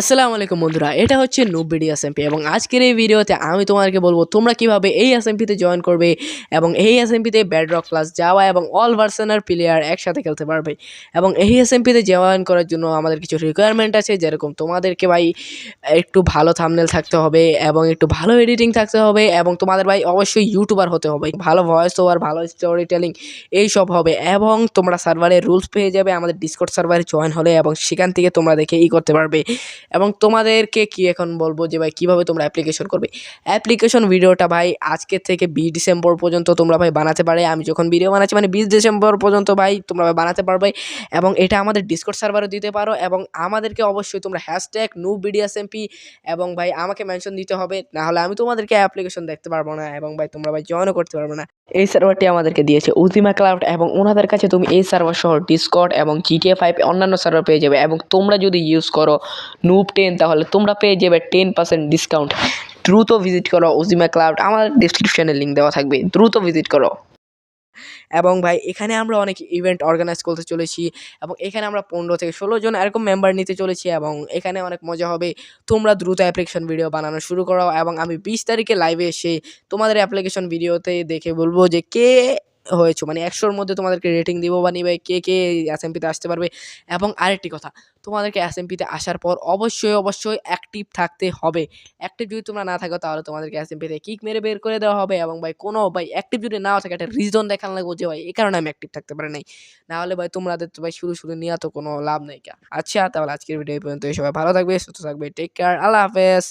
আসসালামু আলাইকুম বন্ধুরা, এটা হচ্ছে নুবিডি এসএমপি এবং আজকের এই ভিডিওতে আমি তোমাদেরকে বলব তোমরা কীভাবে এই এসএমপিতে জয়েন করবে এবং এই এসএমপিতে ব্যাডরক ক্লাস যাওয়া এবং অল ভার্সনের প্লেয়ার একসাথে খেলতে পারবে। এবং এই এসএমপিতে জয়েন করার জন্য আমাদের কিছু রিকোয়ারমেন্ট আছে, যেরকম তোমাদেরকে ভাই একটু ভালো থামনেল থাকতে হবে এবং একটু ভালো এডিটিং থাকতে হবে এবং তোমাদের ভাই অবশ্যই ইউটিউবার হতে হবে। ভালো ভয়েস ওভার ভালো স্টোরি টেলিং এইসব হবে এবং তোমরা সার্ভারে রুলস পেয়ে যাবে, আমাদের ডিসকর্ড সার্ভারে জয়েন হলে এবং সেখান থেকে তোমরা দেখে ই করতে পারবে। এবং তোমাদেরকে কি এখন বলব যে ভাই, কীভাবে তোমরা অ্যাপ্লিকেশন করবে? অ্যাপ্লিকেশন ভিডিওটা ভাই, আজকে থেকে বিশ ডিসেম্বর পর্যন্ত তোমরা ভাই বানাতে পারে। আমি যখন ভিডিও বানাচ্ছি মানে বিশ ডিসেম্বর পর্যন্ত ভাই তোমরা ভাই বানাতে পারবে এবং এটা আমাদের ডিসকর্ড সার্ভারও দিতে পারো এবং আমাদেরকে অবশ্যই তোমরা হ্যাশট্যাগ নো বিডিএসএমপি এবং ভাই আমাকে মেনশন দিতে হবে। না হলে আমি তোমাদেরকে অ্যাপ্লিকেশন দেখতে পারব না এবং ভাই তোমরা ভাই জয়েনও করতে পারবে না। এই সার্ভারটি আমাদেরকে দিয়েছে উজিমা ক্লাউড এবং ওনাদের কাছে তুমি এই সার্ভার সহ ডিসকর্ড এবং জিটিএ ফাইভ অন্যান্য সার্ভার পেয়ে যাবে এবং তোমরা যদি ইউজ করো নুব টেন তাহলে তোমরা পেয়ে যাবে টেন পার্সেন্ট ডিসকাউন্ট দ্রুত ভিজিট করো উজিমা ক্লাউড আমার ডিসক্রিপশনে লিঙ্ক দেওয়া থাকবে। দ্রুত ভিজিট করো। এবং ভাই, এখানে আমরা অনেক ইভেন্ট অর্গানাইজ করতে চলেছি এবং এখানে আমরা পনেরো থেকে ষোলো জন এরকম মেম্বার নিতে চলেছি এবং এখানে অনেক মজা হবে। তোমরা দ্রুত অ্যাপ্লিকেশন ভিডিও বানানো শুরু করো এবং আমি বিশ তারিখে লাইভে এসে তোমাদের অ্যাপ্লিকেশন ভিডিওতে দেখে বলব যে কে হয়েছো? মানে একশোর মধ্যে তোমাদেরকে রেটিং দিব বা নিবে, কে কে এসএমপিতে আসতে পারবে? এবং আরেকটি কথা, তোমাদেরকে এসএমপিতে আসার পর অবশ্যই অবশ্যই অ্যাক্টিভ থাকতে হবে। অ্যাক্টিভ যদি তোমরা না থাকো, তাহলে তোমাদেরকে এসএমপিতে কিক মেরে বের করে দেওয়া হবে এবং ভাই, কোনো ভাই অ্যাক্টিভ যদি নাও থাকে, একটা রিজন দেখানো লাগবো যে ভাই, এই কারণে আমি অ্যাক্টিভ থাকতে পারি নাই। না হলে ভাই, তোমাদের তো ভাই শুরু শুরু নিয়ে তো কোনো লাভ নেই আচ্ছা তাহলে আজকের ভিডিও এই পর্যন্ত সবাই ভালো থাকবে, সুস্থ থাকবে টেক কেয়ার আল্লাহ হাফেজ।